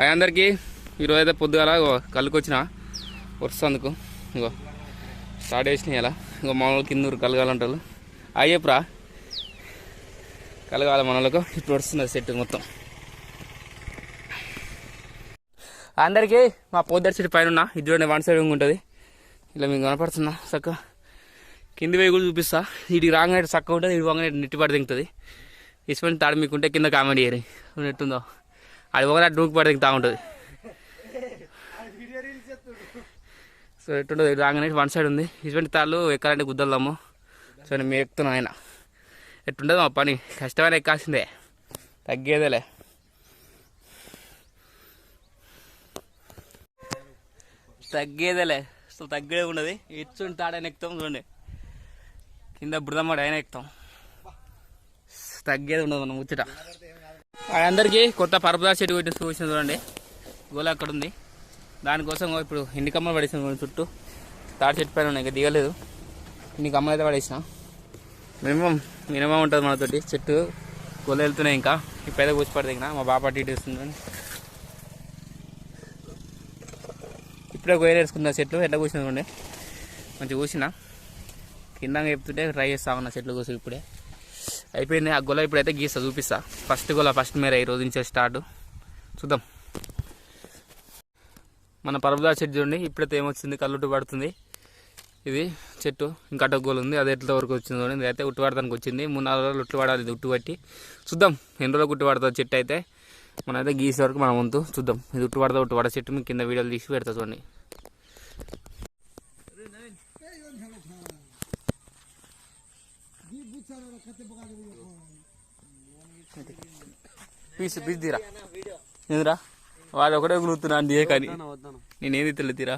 అవి అందరికీ ఈరోజు అయితే పొద్దుగాల ఇగో కళ్ళుకి అందుకు వరుసందుకు. ఇంకో స్టార్ట్ చేసినాయి అలా ఇంకో మామూలు కింద కలగాలంటారు. అయ్యప్పురా కలగాలి మనలకు ఇప్పుడు వస్తున్నది సెట్ మొత్తం. అందరికీ మా పొద్దుటి చెట్టు పైన ఉన్న ఇది చూడండి వన్ సైడ్ ఉంటుంది. ఇలా మీకు కనపడుతున్నా చక్క. కింది వేయి కూడా చూపిస్తా. ఇటు రాగానే చక్క ఉంటుంది ఇటు వంగనే నెట్టి పడి దింగుతుంది ఇసుకొని తాడు మీకుంటే కింద కామెంట్ చేయరు నెట్టుందో అది ఒకటి డూకి పడి దిగుతూ ఉంటుంది. సో ఎట్టుండదు రాగానే వన్ సైడ్ ఉంది. ఇటువంటి తాళ్ళు ఎక్కాలంటే గుద్దలదాము సో నేను మీరు ఎక్కుతున్నాను ఆయన. ఎట్టుండదు మా పని? కష్టమైన ఎక్కాల్సిందే. తగ్గేదేలే. తగ్గేదేలే. సో తగ్గేదే ఉండదు ఇచ్చుంటే తాడైనా ఎక్కుతాం చూడండి. కింద బురదమ్మడి ఆయన ఎక్కుతాం. తగ్గేది ఉండదు మనం ముచ్చట. అందరికీ కొత్త పరపదా చెట్టు పెట్టిన చూసిన చూడండి. గోల అక్కడ ఉంది దానికోసం ఇప్పుడు ఎన్ని కమ్మలు పడేసాను చుట్టూ. తాడి చెట్టు పైన ఉన్నాయి ఇంకా దిగలేదు. ఇన్ని కమ్మలు అయితే పడేసిన. మినిమం మినిమం ఉంటుంది మనతోటి. చెట్టు గోల వెళ్తున్నాయి ఇంకా. ఇప్పుడైతే కూర్చి పడితే మా బాపా టీటీ వస్తుందని ఇప్పుడే గోయలు వేసుకున్న చెట్లు? ఎట్లా కూర్చుని చూడండి. మంచిగా కూర్చున్నా. కింద చెప్తుంటే ట్రై చేస్తా ఉన్నా చెట్లు కూర్చో ఇప్పుడే. అయిపోయింది. ఆ గొల ఇప్పుడైతే గీస్తా చూపిస్తా. ఫస్ట్ గొల ఫస్ట్ మేర ఈ రోజు నుంచే స్టార్ట్ చూద్దాం. మన పరబుదా చెట్టు చూడండి. ఇప్పుడైతే ఏమొచ్చింది? కల్లుట్టు పడుతుంది. ఇది చెట్టు. ఇంకా అటు గోలు ఉంది. అది ఎట్లా వరకు వచ్చింది చూడండి. అయితే ఉట్టు పడటానికి వచ్చింది. మూడు నాలుగు రోజులు ఉట్టు పడాలి ఇది ఉట్టు పట్టి. చూద్దాం. ఎన్ని రోజులు ఉట్టు పడుతుంది చెట్టు అయితే. మనం అయితే గీసే వరకు మనం వంతు. చూద్దాం. ఇది ఉట్టు పడతా ఉట్టు పడ చెట్టు. మీకు కింద వీడియోలు తీసి పెడతా చూడండి. పీస్ పీస్ తీరా. వాడు ఒకటే గులుతున్నా అంది ఏ కానీ. నేనేది తెలు తీరా?